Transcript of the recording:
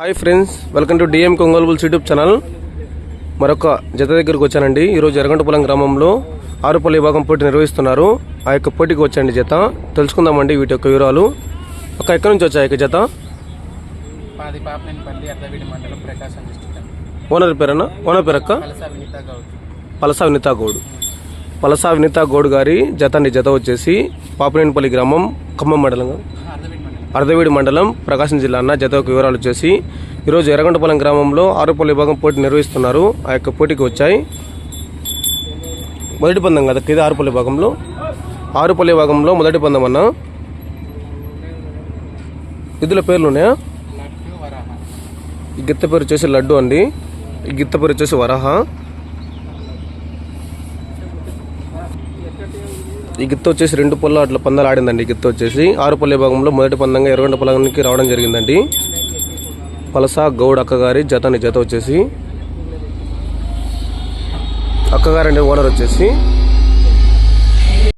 Hi friends welcome to DM Kongolu bulls YouTube channel మరొక జత దగ్గరకు వచ్చానండి. ఈరోజు ఎర్రగొండపురం గ్రామంలో ఆరుపల్లి విభాగం పోటీ నిర్వహిస్తున్నారు. ఆ యొక్క పోటీకి వచ్చండి జత. తెలుసుకుందామండి వీటి యొక్క వివరాలు. ఒక ఎక్కడి నుంచి వచ్చాయి జత? ఓనర్ పేరేనా? ఓనర్ పేరక్క? పలసా వినితా గౌడ్. పలసా వినితా గౌడ్. గారి జత అండి జత వచ్చేసి పాపనేనిపల్లి గ్రామం ఖమ్మం మండలం అర్ధవీడి మండలం ప్రకాశం జిల్లా అన్న జత యొక్క వివరాలు వచ్చేసి ఈరోజు ఎర్రగొండపాలెం గ్రామంలో ఆరుపల్లి విభాగం పోటీ నిర్వహిస్తున్నారు. ఆ యొక్క పోటీకి వచ్చాయి. మొదటి పందం కదా ఇది ఆరుపల్లి భాగంలో ఆరుపల్లి భాగంలో మొదటి పందం అన్న. ఇదుల పేర్లు ఉన్నాయా? ఈ గిత్త పేరు వచ్చేసి లడ్డు అండి. ఈ గిత్త పేరు వచ్చేసి వరాహ. ఈ గిత్త వచ్చేసి రెండు పొల్ల అట్లా పందాలు ఆడిందండి ఈ గిత్త వచ్చేసి. ఆరుపల్లి భాగంలో మొదటి పందంగా ఎర్రగంట పొలానికి రావడం జరిగిందండి. పలసా గౌడ్ అక్కగారి జతని జత వచ్చేసి. అక్కగారండి ఓనర్ వచ్చేసి.